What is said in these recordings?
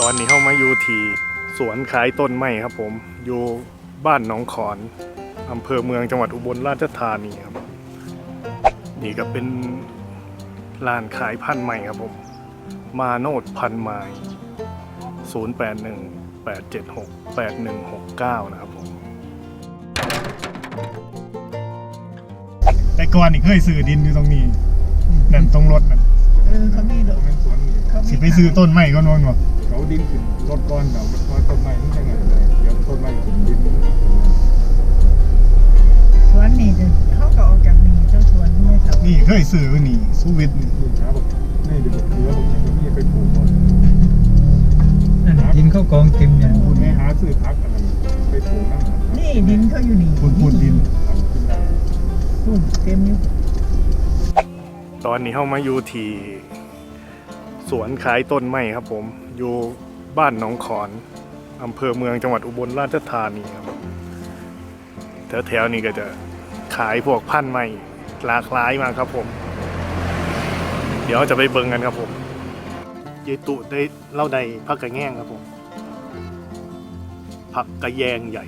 ตอนนี้เข้ามาอยู่ที่สวนขายต้นไม้ครับ ผมอยู่บ้านหนองขอนอำเภอเมืองจังหวัดอุบลราชธานีครับ นี่ก็เป็นร้านขายพันธุ์ใหม่ครับผม มาโนดพันธุ์ไม้081 876 8169 นะครับผม แต่ก่อนนี่เคยซื้อดินอยู่ตรงนี้นั่นตรงรถนั่นเออเขามีดอกมันสวนนี่เขามีสิไปซื้อต้นไม้ก็นอนวะเขา ดินขึ้นรถก้อนเราพอต้นไม้มันจะไงเลยเดี๋ยวต้นไม้ขึ้นดินสวนนี่เดี๋ยวเขาก็ออกจากนี่เจ้าสวนไม่ทำนี่เคยซื้อนี่สุวิทย์นี่ลูกค้าบอกนี่เดี๋ยวบอกเหลือบอกอย่างนี้ไปปลูกก่อนนั่นดินเข้ากองเต็มเนี่ยคุณแม่หาซื้อพักกันไปปลูกนั่นนี่ดินเขาอยู่นี่พูนพูนดินทำขึ้นได้พูนเต็มอยู่ตอนนี้เข้ามาอยู่ที่สวนขายต้นไม้ครับผม อยู่บ้านหนองขอนอำเภอเมืองจังหวัดอุบลราชธานีครับแถวๆนี้ก็จะขายพวกพันธุ์ไม้หลากหลายมากครับผม เดี๋ยวจะไปเบิ่งกันครับผมยายตุได้เล่าใดพักกระแง่งครับผมผักกระแยงใหญ่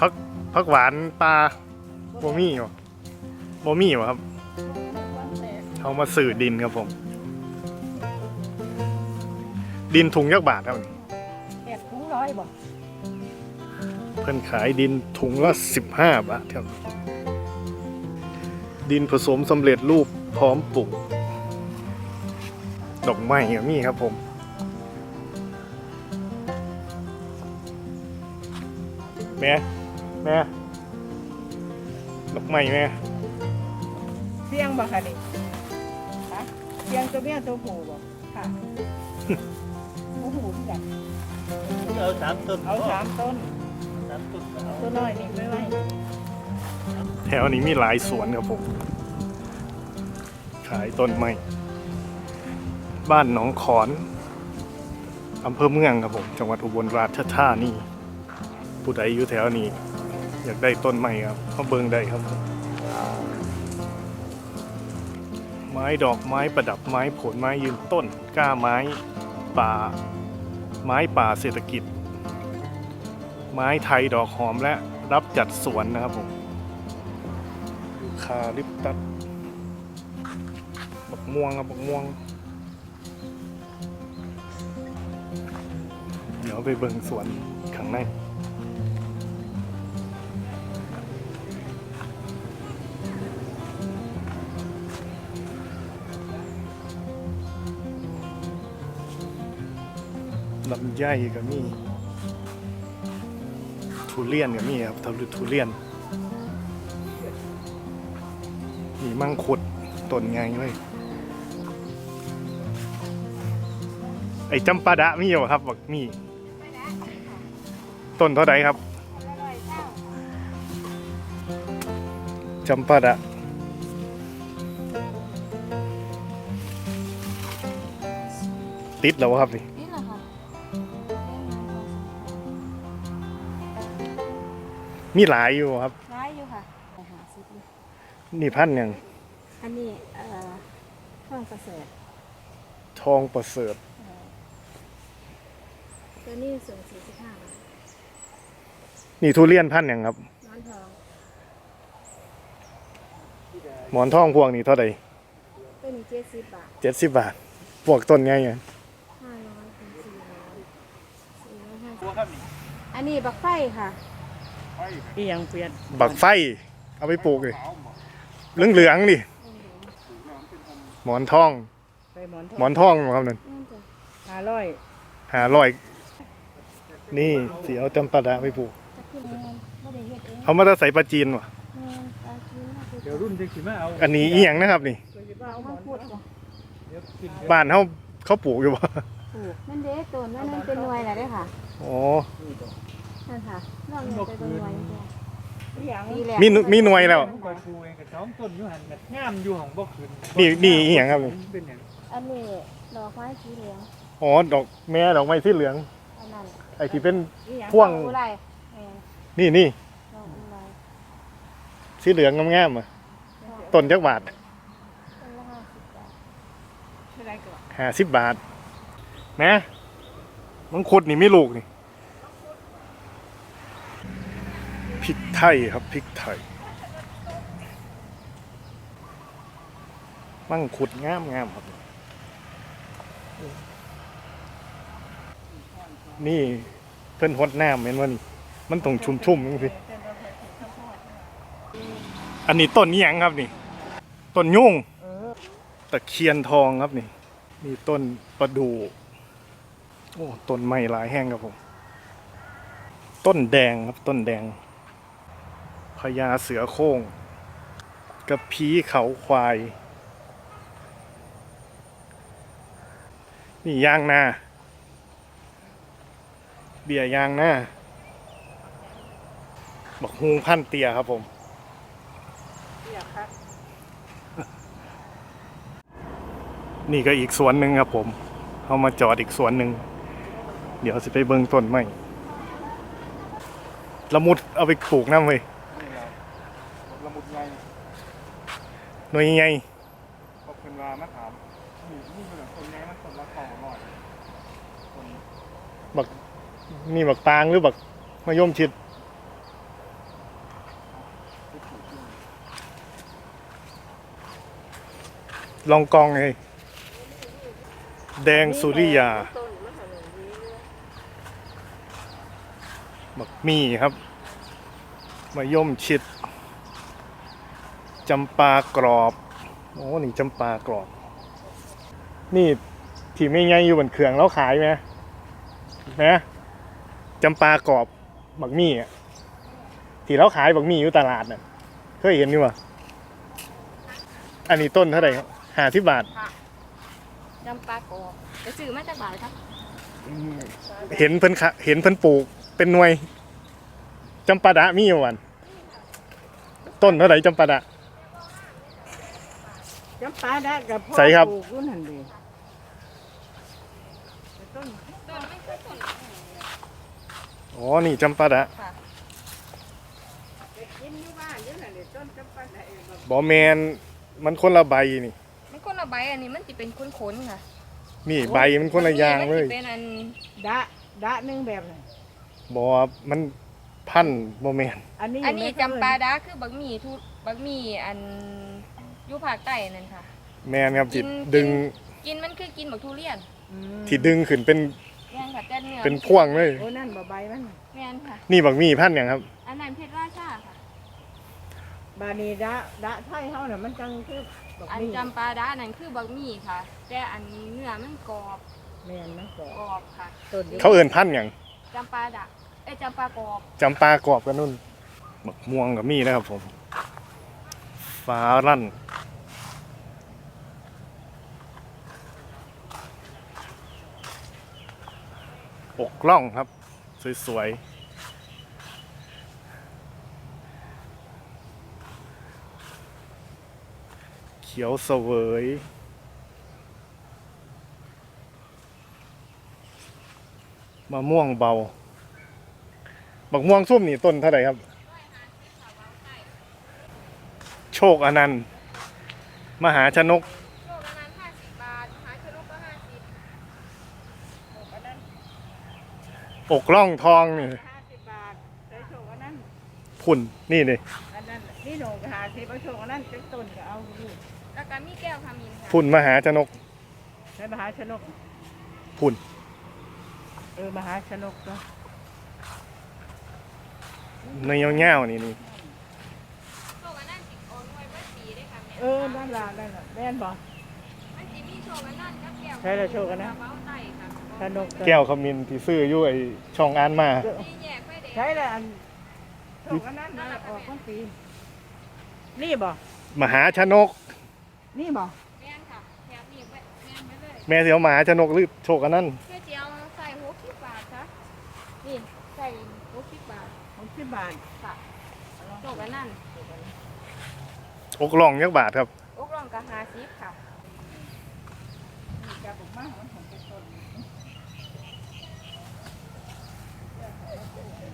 พักพักหวานปลาโบมี่วะโบมี่วะครับเขามาสื่อดินครับผม ดินถุงยักษ์บาทครับแปดถุงร้อยบ่เพิ่นขายดินถุงละสิบห้าบาทครับดินผสมสำเร็จรูปพร้อมปลูกดอกไม้ก็มีครับผม แม่ แม่ ดอกไม้แม่ เสียงบ่คะนี่ฮะเสียงตัวเมียตัวผู้บ่ค่ะ โอ้โหจัดเอาสามต้นเอาสามต้นสามต้นเอาตัวน้อยนี่ไม่ไหวแถวนี้มีหลายสวนครับผม ขายต้นไม้ บ้านหนองขอนอำเภอเมืองครับผม จังหวัดอุบลราชธานีผู้ใดอยู่แถวนี้ อยากได้ต้นไม้ครับเขาเบิ่งได้ครับ ไม้ดอกไม้ประดับไม้ผลไม้ยืนต้นกล้าไม้ ป่า ไม้ป่าเศรษฐกิจ ไม้ไทยดอกหอมและรับจัดสวนนะครับผมคาลิปตัสบักม่วงครับบักม่วง เดี๋ยวไปเบิ่งสวนข้างใน ลำไยก็มีทุเรียนก็มีครับทำทุเรียนมีมังคุดต้นไงเลย ไอ้จำปาดะมีอยู่ครับบอกมีต้นเท่าไหร่ครับจำปาดะติดแล้วครับนี่ มีหลายอยู่ครับ ร้ายอยู่ค่ะไปหาซื้อดูนี่พันธุ์หยังอันนี้เอ่อห้องประเสริฐทองประเสริฐตัวนี้สูงสี่สิบห้าบาทนี่ทุเรียนพันธุ์หยังครับ น้อนทอง หมอนทองพวกนี้เท่าไหร่ตัวนี้เจ็ดสิบบาทเจ็ดสิบบาทพวกต้นไงอะห้าร้อยถึงสี่ร้อยสี่ร้อยห้าตัวสิบครับนี่อันนี้บักไฟค่ะ อีหยังเปลี่ยนบักไฟ เอาไปปลูกเลยเหลืองเหลืองๆดิหมอนทอง ไปหมอนทหมอนทองครับนั่นนั่นจ้ะห้าร้อยหาร้อยนี่สีเอาจำปาดะไปปลูกจะขึ้นเงินไม่ได้เฮ็ดเองเขามาจะใส่ปลาจีนวะเงินปลาคิ้วน่าจะเดี๋ยวรุ่นจะขี่มาเอาอันนี้อีหยังนะครับนี่เอามาพูดจ้ะเดี๋ยวขึ้นบ้านเขาเขาปลูกอยู่ปะปลูกนั่นเด้ต้นนั่นนั่นเป็นหน่วยแหละเด้อค่ะ อ๋อ นั่นค่ะนอกเงินไปเป็นหน่วยจ้ะอีหยังปีแรกมีหนมีหน่วยแล้วผมไปปลูกเองกับสองต้นอยู่หันแบบงามอยู่ของบ่ขึ้นนี่นี่อีหยังครับนี่ เป็นอย่างอันนี้ดอกไม้สีเหลืองอ๋อดอกแม่ดอกไม้สีเหลือง อันนั้นไอ้ที่เป็น อีหยังพ่วง ดอกอุไรแม่นนี่นี่ดอกอุไรสีเหลืองงามๆอะต้นจักบาทต้นละห้าสิบบาทเท่าไหรก่อนห้าสิบบาทแม่มังคุดนี่ไม่ลูกนี่ พริกไทยครับพริกไทย มั่งคุดงามงามครับ นี่เพิ่นหดน้ำเห็นว่านี่ มันต้องชุ่มๆจังสิอันนี้ต้นนี้ยังครับนี่ ต้นยุ่งตะเคียนทองครับนี่มีต้นประดู่โอ้ต้นไม้หลายแห้งครับผม ต้นแดงครับต้นแดง พญาเสือโคร่งกับผีเขาควาย นี่ยางนา เบียร์ยางหน้าบักฮุงพันเตียครับผมเรียกครับนี่ก็อีกสวนหนึ่งครับผมเอามาจอดอีกสวนหนึ่ง เดี๋ยวสิไปเบิ่งต้นไม้ละมุดเอาไปปลูกน้ำเว้ย นี่แหละละมุดไง หน่วยใหญ่ขอบคุณว่ามาถามนี่นี่เป็นแบบคนไงมันคนละของหน่อยคนบักนี่บักตางหรือบักมะยมชิดที่ถูกที่ลองกองไงแดงสุริยา ต้นมะขามนี้เลยบักมี่ครับมะยมชิด จำปากรอบโอ้นี่จำปากรอบ นี่ที่ไม่ไงอยู่บนเครื่องแล้วขายไหมไหมจำปากรอบบักมี่อะที่เราขายบักมี่อยู่ตลาดน่ะเคยเห็นนี่วะอันนี้ต้นเท่าไหร่ครับห้าสิบบาทจำปากอบจะซื้อมาจากบาทครับเห็นเพิ่นขะเห็นเพิ่นปลูกเป็นหน่วยจำปาดะมีอยู่วันต้นเท่าไหร่จำปาดะ จำปาได้กับพ่อใส่ครับ ปลูกรุ่นหันดีต้นต้นไม่ใช่ต้นอ๋อ นี่จำปาดะค่ะไปกินอยู่บ้านเยอะน่ะเลยต้นจำปาได้แบบบอแมนมันคนละใบนี่ มันคนละใบอันนี้มันจะเป็นค้นๆค่ะนี่ใบมันคนละอย่างเลยมันสิเป็นอันดะดะหนึ่งแบบน่ะบอมันพันบอแมนอันนี้อันนี้ไม่จำปาดาคือบักหมี่ทุบักหมี่อัน อยุภาคใต้นั่นค่ะ แมนครับที่กิน ดึงกินมันคือกินบักทุเรียนอืมที่ดึงขึ้นเป็นแม่นค่ะแต่เนื้อเป็นพ่วงเลย โอ้นั่นบ่ใบมันน่ะแม่นค่ะ นี่บักมี่พันอย่างครับ อันนั้นเพชรราชาค่ะ บานีดะดะไทยเฮาน่ะมันจังคือบอกอันนี่จำปาดานั่นคือบักหมี่ค่ะ แต่อันเนื้อมันกรอบแม่นนะก็กรอบค่ะต้นเดียวเขาเอิ่นพันอย่างจำปาดะเอ้ยจำปากรอบจำปากรอบกันนุ่นบักม่วงกับมี่นะครับผมฟ้ารั่น ล่องครับ สวยๆ เขียวเสวยมะม่วงเบา บักม่วงส้มนี่ต้นเท่าไหร่ครับ โชคอนันต์ มหาชนก โลละนั้นห้าสิบบาทหาชนกก็ห้าสิบ อกล่องทองนี่ห้าสิบบาทใส่โชคอันนั้นพุ่นนี่นี่อันนั้นนี่หนูก็หาสิบเอาโชคอันนั้นเป็นต้นก็เอาอยู่แล้วก็มีแก้วขมิ้นค่ะพุ่นมหาชนกใช้มหาชนกพุ่นเออมหาชนกก็ในเงี้ยวๆนี่นี่โชคอันนั้นติดออนไว้เมื่อปีได้ค่ะแม่เออนั่นล่ะนั่นล่ะแม่นบ่มันจะมีโชคอันนั้นกับแก้วใช่แล้วโชคอันนั้นกระเป๋าไต่ค่ะ ชนกแก้วขมิ้นที่ซื้ออยู่ไอช่องอ่านมานี่แยกไฟแดงใช่แล้วอันโชคอันนั้นนะออกต้นปี นี่บ่ มหาชนก นี่บ่แม่นค่ะแถบนี้ไว้แม่นไปเลยแม่เสียวมหาชนกหรือโชคอันนั้นเพื่อเจียวใส่หกสิบบาทค่ะนี่ใส่หกสิบบาทหกสิบบาทค่ะโชคอันนั้นอกล่องยักบาทครับอกรองกับห้าสิบค่ะนี่จะบอกมา นของเป็น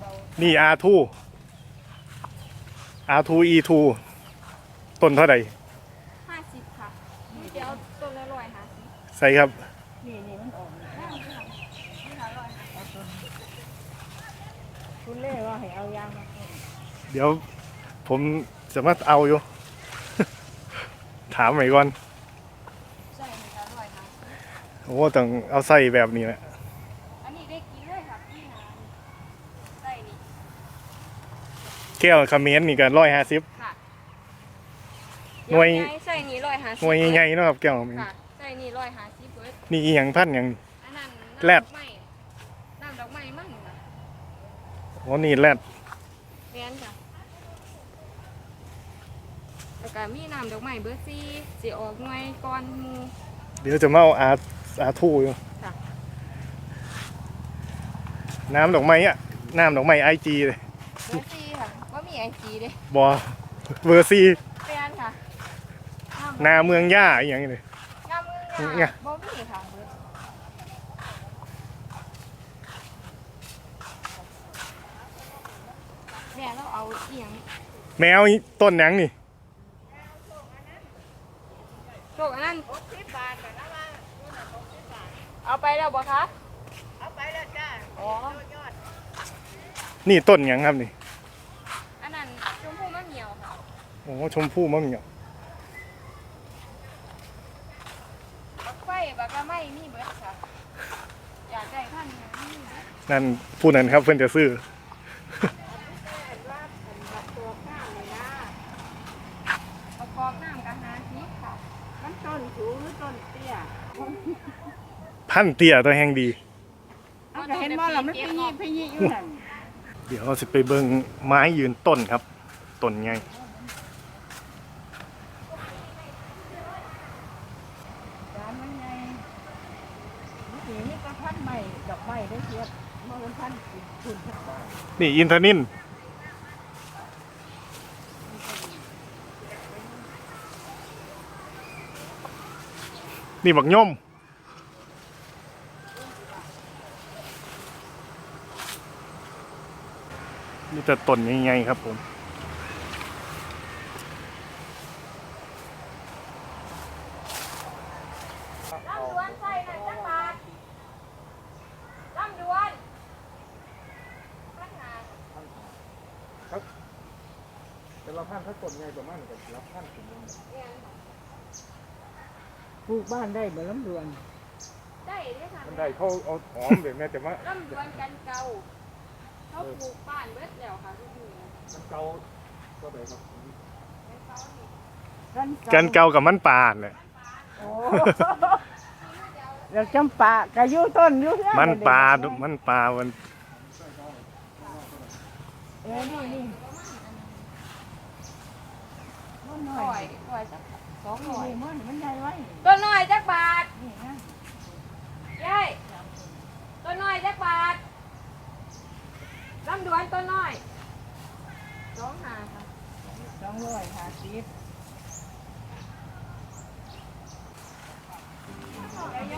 ต้นนี่อาทูอาทูอีทูต้นเท่าไหร่ห้าสิบค่ะเดี๋ยวตัวละร้อยห้าสิบใส่ครับ นี่นี่มันออกน้ำค่ะนี่ละร้อยห้าสิบคุณเล่ว่าให้เอายางมาต้นเดี๋ยวผมจะมาเอาอยู่ ถามไว้ก่อนใช่นี่ละร้อยห้าสิบโอ้ต้องเอาใส่แบบนี้แหละ อันนี้ได้กินเลยค่ะพี่นะใส่นี่ แก้วคาเมนนี่กันร้อยห้าสิบ ค่ะหน่วยใใส่นี่ร้อยห้าสิบหน่วยใหญ่ๆเนาะครับแก้วคาเมนค่ะใส่นี่ร้อยห้าสิบเบิดนี่อีหยังพันอย่าง อันนั้นแรดน้ำดอกไม้น้ำดอกไม้มั่งค่ะโอ้นี่แรดแม่นค่ะแล้วก็มีน้ำดอกไม้เบอร์ซี่สิออกหน่วยก่อนหมู เดี๋ยวจะมาเอาอาอาทูอยู่ค่ะ น้ำดอกไม้อะน้ำดอกไม้ไอจีเลยเบอร์ซี่ค่ะ ว่ามีไอจีเด้บอเวอร์ซีแม่นค่ะนาเมืองย่าอหย่างนี้เลยน้ำมือเนี่งายบ่มีค่ะเบิดแม่เราเอาเอียงแมวต้นหยังนี่โชคอันนั้นหกสิบบาทแต่ละว่าเอาไปแล้วบ่คะเอาไปแล้วจ้าอ๋อ ยอด นี่ต้นหยังครับนี่ อันนั้นชมพู่มะ เหมียวค่ะโอ้ชมพู่มะเหมี่ยวบักไฟบักละไม่มีเบิดค่ะ อยากได้ท่านไหนมีเบิดนั่นผู้นั้นครับเพื่อนจะซื้อตัวข้าวเลยนะประกอบน้ำกับหาทิพย์ค่ะมันต้นสูงหรือต้นเตี้ยพันเตี้ยตัวแห่งดี เอาก็เห็นว่าเรามันพยี่พยี่อยู่นั่น เดี๋ยวเราสิไปเบิ่งไม้ยืนต้นครับ ต้นไงจานมันไงนี่นี่ก็พันใหม่ดอกไม้ได้เทียบมาเป็นพันคุณพันบาทนี่อินทนินนี่บักย่อมนี่แต่ต้นใหญ่ๆครับผม ลำดวนใส่หน่อยจักบาทลำดวนปัญหา แต่เราพันถ้าต้นใหญ่ประมาณกับรับพันถึงนึง เนี่ยค่ะ ปลูก บ้านได้บ่ลำดวนได้ได้ค่ะมันได้เขาเอาหอมเดี๋ยวแม่แต่ว่าลำดวนกันเก่าเขาปลูกบ้านเบิดแล้วค่ะทุกคนมันเก่าก็แบบครับเป็นเขานี่กันเก่ากับมันปานเลยโอ้แล้วจำปาก็อยู่ต้นอยู่เฮือมันปลามันปลามันเออนี่นี่มันน้ร้ออยยร้อยสัก สองนี่ร้อยมันมันใหญ่ไว้ตัวน้อยจักบาทนี่นะยายตัวน้อยจักบาทลำดวนตัวน้อยสองหาค่ะสองร้อยห้าสิบ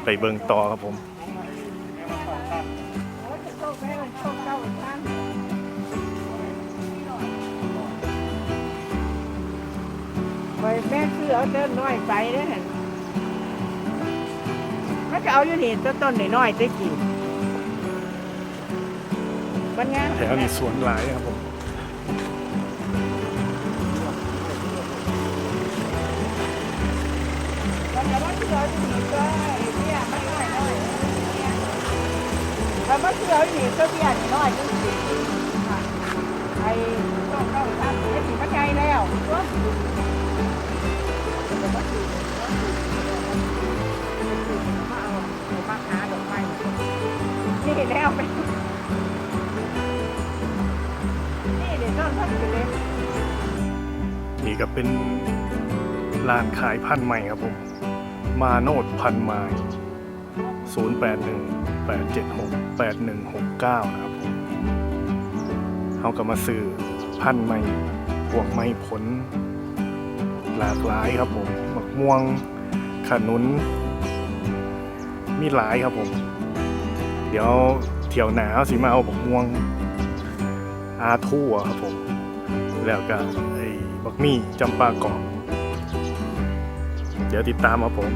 ไปเบิ่งต่อครับผม โอ้ยจะโชคแม่มันโชคเก้าอีก ไปแม่ซื้อเอาเดินน้อยไปเด้อเห็นมันจะเอาอยู่นี่ต้นต้นน้อยๆได้กี่มันงานแถวนี้สวนหลายครับผมมันจะมาซื้อเอาอยู่นี่ก็เนี่ยมันน้อยน้อยแล้วมาซื้อเอาอยู่นี่ก็เบี้ยนี่น้อยจังสิค่ะไอ้โชคเก้าอีกครั้งเดี๋ยวสิมันใหญ่แล้วตั นี่แล้วไปนี่เดี๋ยวต้นพันธุ์อยู่เลยนี่ก็เป็นร้านขายพันธุ์ใหม่ครับผม มาโนดพันไม้ 081 876 8169 นะครับผมเขาก็มาซื้อพันธุ์ใหม่พวกไม้ผล หลากหลายครับผมมะม่วงขนุน มีหลายครับผม เดี๋ยวเที่ยวหนาวสิมาเอาบักม่วงอาทั่วครับผม แล้วก็ไอ้บักมี่จำปากอบเดี๋ยวติดตามครับผม